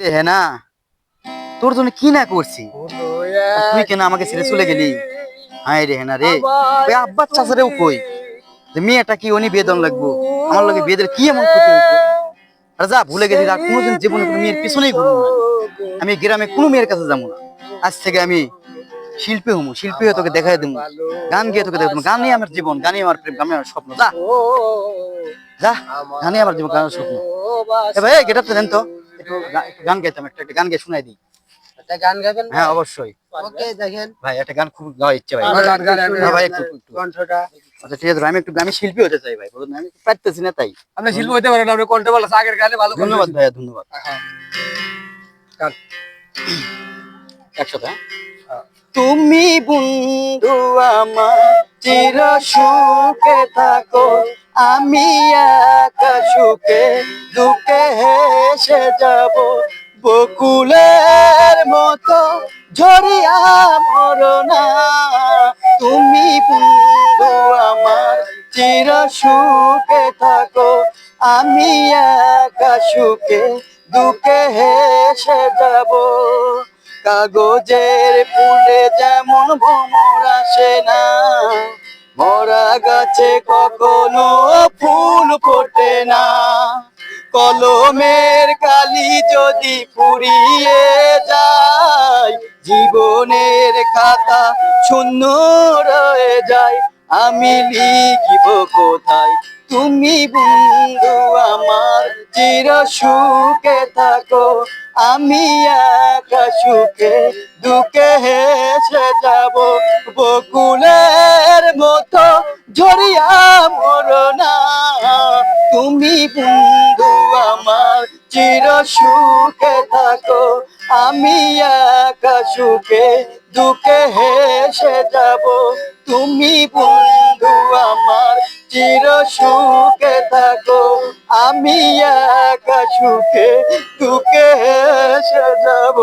রে হ্যাঁ তোর জন্য কি না করছি? তুই কেন আমাকে ছেড়ে চলে গেলি? হায় রে হ্যাঁ রে? ওই আব্বার কই? যে মেয়েটা কি উনি বেদন লাগবো? আমার লগে বেদের কি এমন ক্ষতি আর যা ভুলে গেছি, আর কোনোদিন জীবনে কোনো মেয়ের পিছনেই ঘুরবো না। আমি গ্রামে কোনো মেয়ের কাছে যাব না। আজ থেকে আমি শিল্পী হমু শিল্পী হয়ে তোকে দেখাই দেবো গান গিয়ে তোকে দেখাবো গানই আমার জীবন, গানই আমার প্রেম, গানই আমার স্বপ্ন। যা। যা, গানই আমার জীবন গানের স্বপ্ন। এ ভাই গেটআপটা দেন তো। একটু গান গাইতাম একটা একটা গান গিয়ে শোনাই দিই। একটা গান গাবেন হ্যাঁ অবশ্যই। ওকে দেখেন। ভাই একটা গান খুব গাওয়া ইচ্ছে ভাই। গান গান হ্যাঁ ভাই একটু। কণ্ঠটা। আচ্ছা ঠিক আছে আমি একটু আমি শিল্পী হতে চাই ভাই বুঝলেন আমি পারতেছি না তাই। আপনি শিল্প হতে পারেন আপনি কণ্ঠ ভালো আগের গানে ভালো ধন্যবাদ ভাইয়া ধন্যবাদ। গান। একসাথে হ্যাঁ? তুমি বন্ধু আমার চির সুখে থাকো। আমি একা সুখে দুঃখে হেসে যাব। বকুলের মতো ঝরিয়া মরনা তুমি বন্ধু আমার, চির সুখে থাকো। আমি একা সুখে দুঃখে হেসে যাব। কাগজের ফুলে যেমন ভ্রমর আসে না। গাছে কখনো ফুল ফোটে না। কলমের কালি যদি ফুরিয়ে যায়, জীবনের খাতা শূন্য রয়ে যায়। আমি লিখিব কোথায়? তুমি বন্ধু আমার, চির সুখে থাকো। আমি একা সুখে, দুঃখে হেসে যাব। বকুলের মতো ঝরিয়া মরনা তুমি বন্ধু আমার, চির সুখে থাকো। আমি একা সুখে, দুঃখে হেসে যাব। তুমি বন্ধু আমার, চির সুখে থাকো। আমি একা সুখে, দুঃখে হেসে যাব।